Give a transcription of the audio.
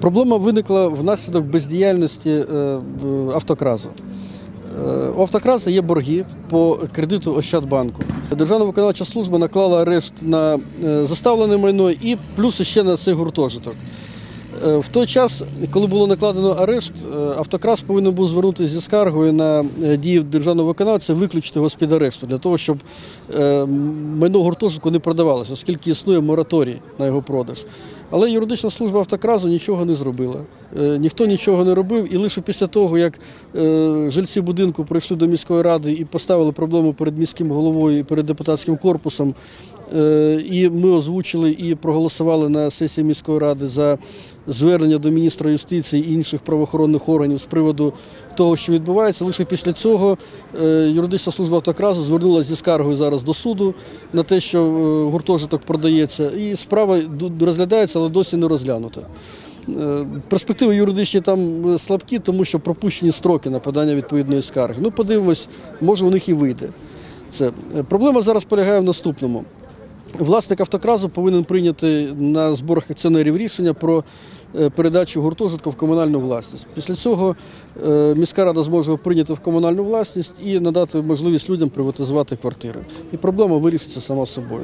Проблема виникла внаслідок бездіяльності е, автокразу. Е, У автокразу є борги по кредиту Ощадбанку. Державна виконавча служба наклала арешт на е, заставлене майно і плюс ще на цей гуртожиток. В той час, коли було накладено арешт, автокрас повинен був звернутися зі скаргою на дії державного виконавця, виключити його з-під арешту, для того, щоб майно гуртожитку не продавалося, оскільки існує мораторій на його продаж. Але юридична служба автокразу нічого не зробила. Е, Ніхто нічого не робив, і лише після того, як е, жильці будинку прийшли до міської ради і поставили проблему перед міським головою і перед депутатським корпусом, Е, І ми озвучили і проголосували на сесії міської ради за звернення до міністра юстиції і інших правоохоронних органів з приводу того, що відбувається. Лише після цього юридична служба автокразу звернулася зі скаргою зараз до суду на те, що гуртожиток продається, і справа розглядається, але досі не розглянута. Е, Перспективи юридичні там слабкі, тому що пропущені строки на подання відповідної скарги. Ну, подивимось, може у них і вийде. Це Е, проблема зараз полягає в наступному. Власник автокразу повинен прийняти на зборах акціонерів рішення про е, передачу гуртожитку в комунальну власність. Після цього міська рада зможе прийняти в комунальну власність і надати можливість людям приватизувати квартири. І проблема вирішиться сама собою.